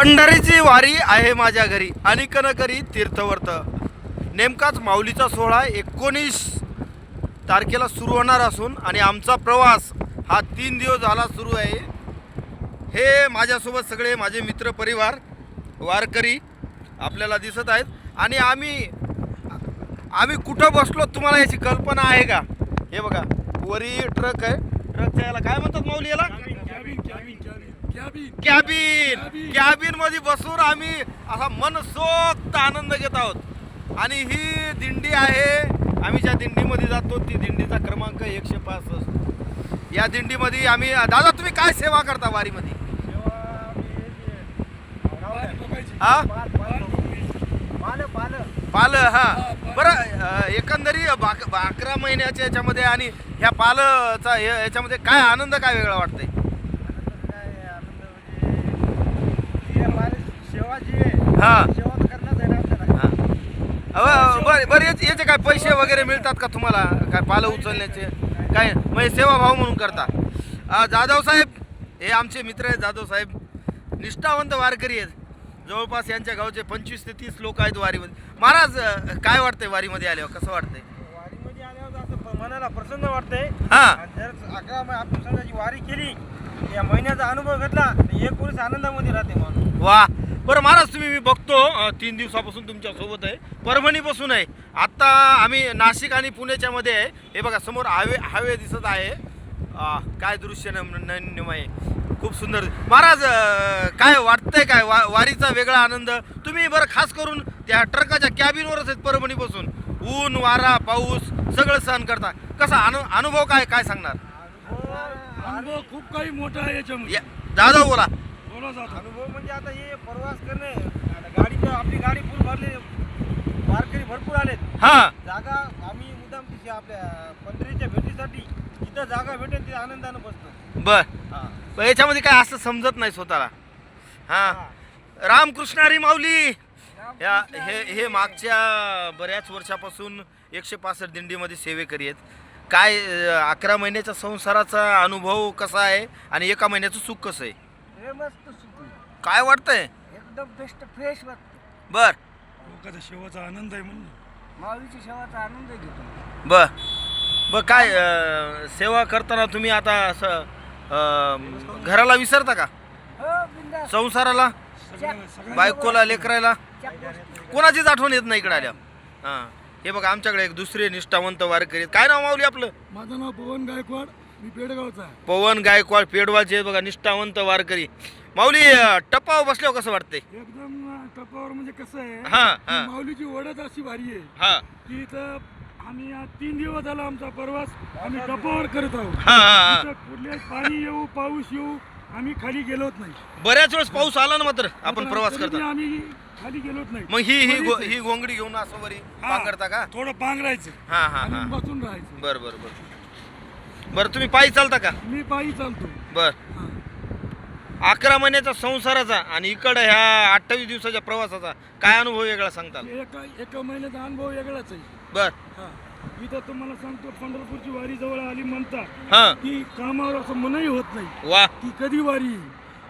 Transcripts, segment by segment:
पंढरीची वारी आहे माझ्या घरी आणि कनकरी तीर्थवर्त. नेमकाच माऊलीचा सोहळा एकोणीस तारखेला सुरू होणार असून आणि आमचा प्रवास हा तीन दिवस झाला सुरू आहे. हे माझ्यासोबत सगळे माझे मित्र परिवार वारकरी आपल्याला दिसत आहेत. आणि आम्ही आम्ही कुठं बसलो तुम्हाला याची कल्पना आहे का? हे बघा वरी ट्रक आहे. ट्रकच्या याला काय म्हणतात माऊली याला? कॅबिन. कॅबिन. मध्ये बसून आम्ही असा मनसोक्त आनंद घेत आहोत. आणि ही दिंडी आहे आम्ही ज्या दिंडीमध्ये जातो ती दिंडीचा क्रमांक एकशे पासष्ट. या दिंडीमध्ये आम्ही दादा तुम्ही काय सेवा करता वारीमध्ये? हा पाल हा? बरं एकंदरी बाक अकरा महिन्याच्या याच्यामध्ये आणि ह्या पालचा याच्यामध्ये काय आनंद काय वेगळा वाटतंय सेवा जी आहे हा. सेवा हा. बरं बरं याचे याचे काय पैसे वगैरे मिळतात का तुम्हाला? काय पालं उचलण्याचे? काय म्हणजे सेवाभाव म्हणून करता? जाधव साहेब हे आमचे मित्र आहेत जाधव साहेब. निष्ठावंत वारकरी आहेत. जवळपास यांच्या गावचे पंचवीस ते तीस लोक आहेत वारीमध्ये. महाराज काय वाटतंय वारीमध्ये आल्यावर? कसं वाटतंय? वारीमध्ये आल्यावर असं मनाला प्रसन्न वाटतंय. हा. जर अकरा आपण समजाची वारी केली या महिन्याचा अनुभव घेतला एक पुरुष आनंदामध्ये राहते माणूस. वा. बरं महाराज तुम्ही मी बघतो तीन दिवसापासून तुमच्यासोबत आहे. परभणीपासून आहे. आत्ता आम्ही नाशिक आणि पुण्याच्या मध्ये आहे. हे बघा समोर हायवे हायवे दिसत आहे. काय दृश्य न- नयनमय आहे. खूप सुंदर. महाराज काय वाटतंय काय? वा वारीचा वेगळा आनंद. तुम्ही बरं खास करून त्या ट्रकाच्या कॅबिनवरच आहेत परभणीपासून. ऊन वारा पाऊस सगळं सहन करता. कसा अनु अनुभव काय? काय सांगणार? अनुभव खूप काही मोठा आहे याच्यामध्ये. या दादा बोला. बोला जातो अनुभव म्हणजे आता हे प्रवास करणे गाडी आपली गाडी फुल भरली वारकरी भरपूर आलेत. हां. जागा आम्ही मुद्दाम तिथे आपल्या पंढरीच्या भेटीसाठी जिथं जागा भेटेल तिथे आनंदानं बसतो. बर. हा. पण याच्यामध्ये काय असं समजत नाही स्वतःला. हा. रामकृष्ण हरी माऊली. या हे हे मागच्या बऱ्याच वर्षापासून एकशे पासष्ट दिंडीमध्ये सेवेकरी आहेत. काय अकरा महिन्याच्या संसाराचा अनुभव कसा आहे आणि एका महिन्याचं सुख कसं आहे? हे मस्त सुख काय वाटतंय? एकदम बेस्ट फ्रेश वाटते. बर. लोकांचा शेवाचा आनंद आहे म्हणून माऊलीच्या सेवाचा आनंद घेतो बर. बर काय अं, सेवा करताना तुम्ही आता असं अं, घराला विसरता का? हो बिंदास. संसाराला? बायकोला लेकरायला? कोणाचीच आठवण येत नाही इकडे आल्या. हां. हे बघा आमच्याकडे एक दुसरे निष्ठावंत वारकरी आहेत. काय नाव माऊली आपलं? माझं नाव पवन गायकवाड. मी पेडगावचा आहे. पवन गायकवाड पेडवाचे बघा निष्ठावंत वारकरी. माऊली अं, टप्पावर बसल्यावर कसं वाटतंय? एकदम टपावर म्हणजे कसं आहे हा. की माऊलीची ओढत अशी भारी आहे हा. की इथं आम्ही आज तीन दिवस झाला आमचा प्रवास आम्ही टपावर करत आहोत. हा हा हा. इथं कुठल्याही पाणी येऊ पाऊस येऊ आम्ही खाली गेलोच नाही. बऱ्याच वेळेस पाऊस आला ना मात्र आपण प्रवास तरी बी करता. आम्ही खाली गेलोच नाही. मग ही ही गो-. ही घोंगडी घेऊन असं वरी हा, का? थोडं पांघरायचं. हा हा आणि हा. बसून राहायचं. बर बर बर. बरं तुम्ही पायी चालता का? मी पायी चालतो. बर. हा. अकरा महिन्याचा संसाराचा आणि इकडं ह्या अठ्ठावीस दिवसाच्या प्रवासाचा काय अनुभव वेगळा सांगताल? एका एका महिन्याचा अनुभव वेगळाच आहे. बर. हा. इथं तुम्हाला सांगतो पंढरपूरची वारी जवळ आली म्हणता हा. की कामावर असं मनही होत नाही. वा. की कधी वारी येईल.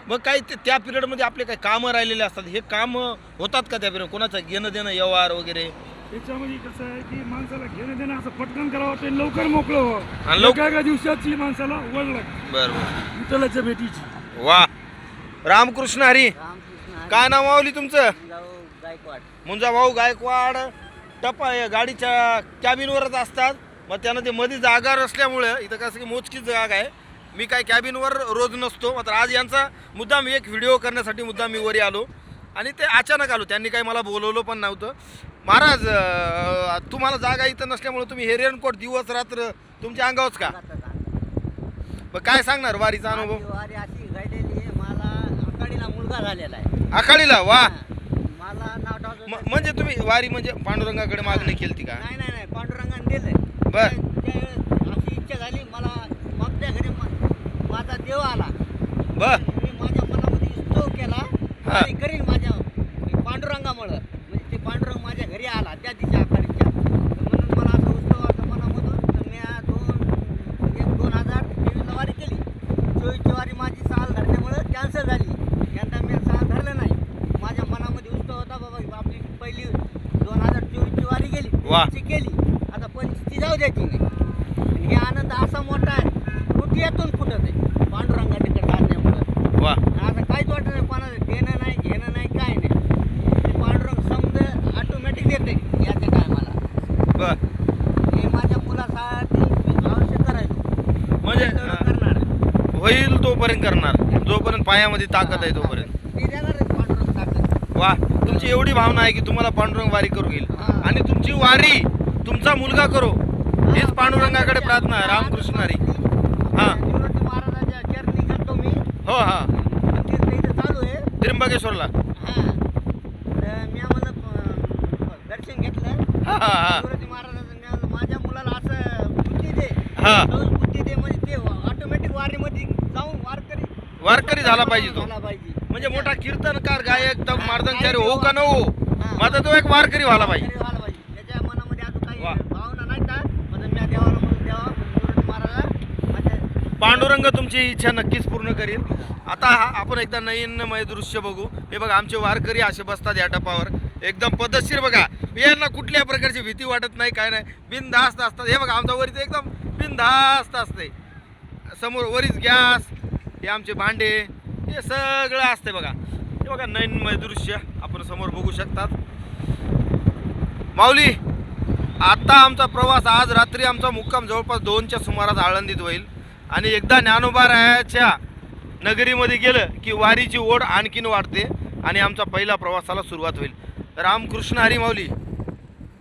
मग काही ते त्या पिरियडमध्ये आपले काही कामं राहिलेले असतात? हे काम होतात का त्या पिरियड कोणाचं घेणं देणं व्यवहार वगैरे? त्याच्यामध्ये कसं आहे की माणसाला घेणं देणं असं पटकन करावं वाटतं लवकर मोकळं आणि व्हावं. लवकर- एका एका दिवसाची माणसाला वड लागते. बर बर विठ्ठलाच्या भेटीची. वा. रामकृष्ण हरी. काय नाव मावली तुमचं? गायकवाड. मुंजा भाऊ गायकवाड टपा हे गाडीच्या कॅबिनवरच असतात. मग त्यांना ते मध्ये जागा असल्यामुळं इथं कसं की मोजकीच जागा आहे. मी काय कॅबिनवर रोज नसतो. मात्र आज यांचा मुद्दाम एक व्हिडिओ करण्यासाठी मुद्दाम मी वरी आलो. आणि ते अचानक आलो. त्यांनी काही मला बोलवलं पण नव्हतं. महाराज अं, तुम्हाला जागा इथं नसल्यामुळे तुम्ही हे रेनकोट दिवस रात्र तुमच्या अंगावच का? मग काय सांगणार वारीचा अनुभव? वारी अशी घडलेली आहे. मला आकाडीला मुलगा झालेला आहे. आखाडीला? वा. मला नाव टाकलं म- म्हणजे तुम्ही वारी म्हणजे पांडुरंगाकडे मागणी केली का? नाही नाही नाही. पांडुरंगाने दिलं बर. त्यावेळेस अशी इच्छा झाली. मला मागच्या घरी मा- माझा देव आला. बर. मी माझ्या मनामध्ये स्तव केला. हा. आणि चोवीस ज्वारी माझी साल धरल्यामुळं कॅन्सल झाली. यंदा मी साल धरलं नाही. माझ्या मनामध्ये उत्सव होता बाबा आपली पहिली दोन हजार चोवीस ज्वारी गेली ती केली. आता पंचवीसची जाऊ द्यायची नाही हे आनंद असा मोठा आहे तुटल्यातून फुटत आहे? पांडुरंगा तिकडे धरल्यामुळं आता काहीच वाटत नाही कोणाला देणं नाही घेणं नाही काय नाही. पांडुरंग समज ऑटोमॅटिक देते याच्या टायमाला बरं. होईल तोपर्यंत करणार. जोपर्यंत पायामध्ये ताकद आहे तोपर्यंत. वा तुमची एवढी भावना आहे की तुम्हाला पांडुरंग वारी करू घेईल हा. आणि तुमची वारी तुमचा मुलगा करो. हेच पांडुरंगाकडे प्रार्थना आहे रामकृष्ण हरी. हा. हो हा. त्र्यंबकेश्वरला. हा. दर्शन घेतलं हा हा हा. माझ्या मुलाला असं बुद्धी दे. हा. बुद्धी दे म्हणजे ते ऑटोमॅटिक वारीमध्ये वारकरी झाला पाहिजे तो. झाला पाहिजे. म्हणजे मोठा कीर्तनकार गायक तर मार्दनचारी हो. का नको हा. माझा तो एक वारकरी व्हायला पाहिजे. व्हायला पाहिजे. त्याच्या मनामध्ये अजून काही वा. भावना नाही का? मी देवाला म्हणून देवा निवृत्ती महाराजा माझ्या पांडुरंग तुमची इच्छा नक्कीच पूर्ण करील. आता हा- आपण एकदा नयनमय दृश्य बघू. हे बघा आमचे वारकरी असे बसतात या टपावर. एकदम पद्धतशीर बघा. यांना कुठल्या प्रकारची भीती वाटत नाही काय नाही. बिनधास्त असतात. हे बघा आमचा वरीच एकदम बिनधास्त असते. समोर वरीच गॅस. हे आमचे भांडे हे सगळं असते बघा. हे बघा नयनमय दृश्य आपण समोर बघू शकतात. माऊली आत्ता आमचा प्रवास आज रात्री आमचा मुक्काम जवळपास दोनच्या सुमारास आळंदीत होईल. आणि एकदा ज्ञानोबारायाच्या नगरीमध्ये गेलं की वारीची ओढ आणखीन वाढते आणि आमचा पहिला प्रवासाला सुरुवात होईल. रामकृष्ण हरी माऊली